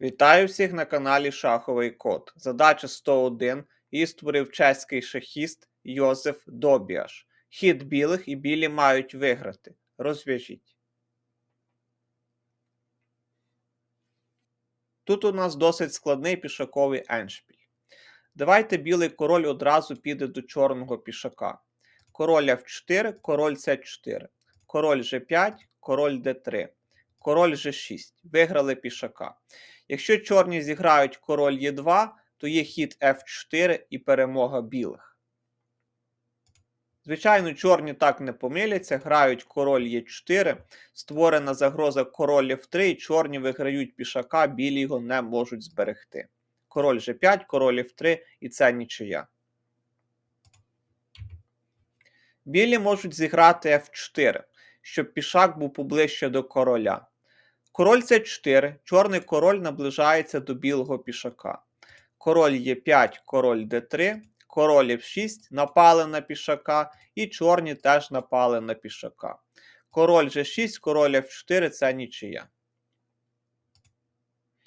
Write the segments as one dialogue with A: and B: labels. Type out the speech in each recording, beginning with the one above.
A: Вітаю всіх на каналі Шаховий Код. Задача 101. Її створив чеський шахіст Йозеф Добіаш. Хід білих і білі мають виграти. Розв'яжіть. Тут у нас досить складний пішаковий еншпіль. Давайте білий король одразу піде до чорного пішака. Король F4, король C4, король G5, король D3, король G6. Виграли пішака. Якщо чорні зіграють король Е2, то є хід F4 і перемога білих. Звичайно, чорні так не помиляться, грають король Е4, створена загроза король F3, і чорні виграють пішака, білі його не можуть зберегти. Король G5, король F3 і це нічия. Білі можуть зіграти F4, щоб пішак був поближче до короля. Король С4, чорний король наближається до білого пішака. Король Е5, король Д3, король F6 напали на пішака, і чорні теж напали на пішака. Король G6, король F4 це нічия.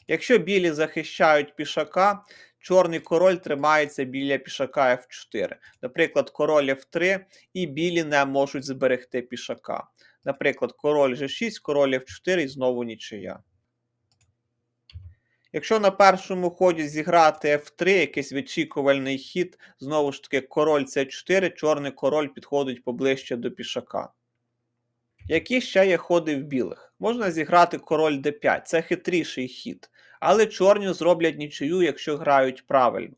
A: Якщо білі захищають пішака, чорний король тримається біля пішака F4. Наприклад, король F3 і білі не можуть зберегти пішака. Наприклад, король G6, король F4 і знову нічия. Якщо на першому ході зіграти F3, якийсь вичікувальний хід, знову ж таки, король С4, чорний король підходить поближче до пішака. Які ще є ходи в білих? Можна зіграти король d5, це хитріший хід. Але чорні зроблять нічию, якщо грають правильно.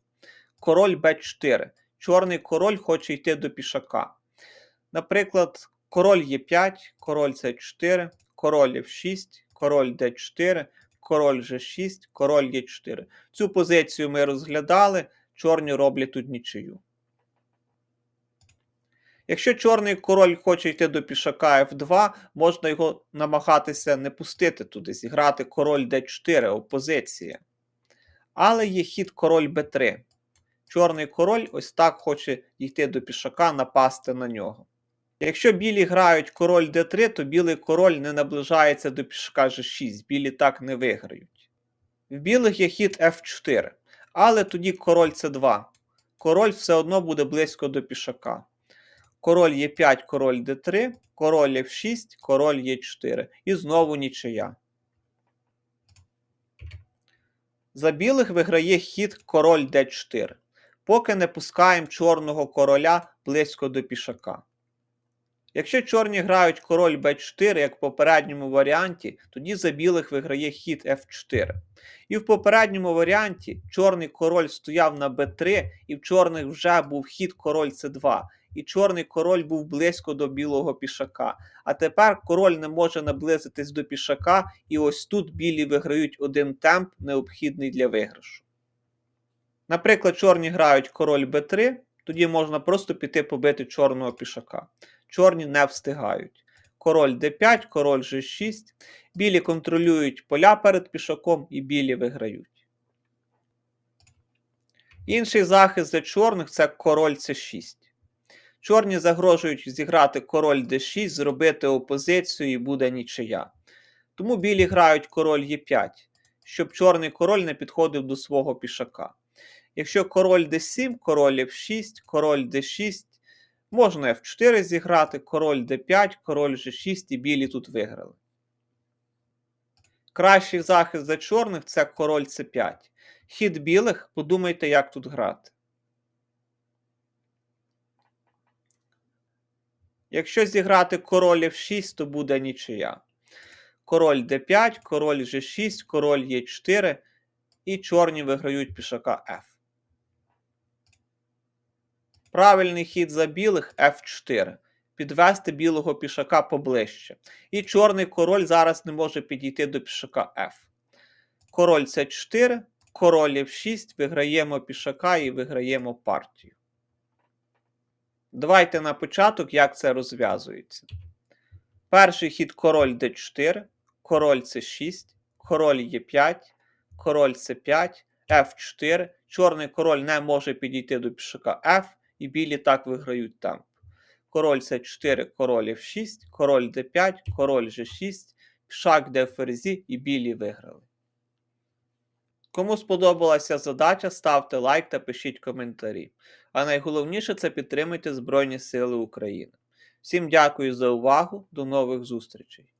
A: Король b4. Чорний король хоче йти до пішака. Наприклад, король Е5, король С4, король F6, король d4, король G6, король Е4. Цю позицію ми розглядали, чорні роблять тут нічию. Якщо чорний король хоче йти до пішака F2, можна його намагатися не пустити туди, зіграти король d4, опозиція. Але є хід король b3. Чорний король ось так хоче йти до пішака, напасти на нього. Якщо білі грають король d3, то білий король не наближається до пішака g6, білі так не виграють. В білих є хід f4, але тоді король c2. Король все одно буде близько до пішака. Король Е5, король Д3, король F6, король Е4. І знову нічия. За білих виграє хід король Д4. Поки не пускаємо чорного короля близько до пішака. Якщо чорні грають король Б4, як в попередньому варіанті, тоді за білих виграє хід F4. І в попередньому варіанті чорний король стояв на Б3, і в чорних вже був хід король С2 і чорний король був близько до білого пішака. А тепер король не може наблизитись до пішака, і ось тут білі виграють один темп, необхідний для виграшу. Наприклад, чорні грають король Б3, тоді можна просто піти побити чорного пішака. Чорні не встигають. Король d5, король g6. Білі контролюють поля перед пішаком і білі виграють. Інший захист для чорних це король c6. Чорні загрожують зіграти король d6, зробити опозицію і буде нічия. Тому білі грають король Е5, щоб чорний король не підходив до свого пішака. Якщо король d7, король f6, король d6, можна f4 зіграти, король d5, король g6 і білі тут виграли. Кращий захист за чорних це король c5. Хід білих, подумайте, як тут грати. Якщо зіграти король F6, то буде нічия. Король d5, король G6, король Е4 і чорні виграють пішака F. Правильний хід за білих F4. Підвести білого пішака поближче. І чорний король зараз не може підійти до пішака F. Король С4, король F6, виграємо пішака і виграємо партію. Давайте на початок, як це розв'язується. Перший хід король d4, король c6, король Е5, король c5, F4. Чорний король не може підійти до пішака F, і білі так виграють темп. Король c4, король F6, король d5, король G6, пішак де ферзі і білі виграли. Кому сподобалася задача, ставте лайк та пишіть коментарі. А найголовніше це підтримуйте Збройні Сили України. Всім дякую за увагу, до нових зустрічей!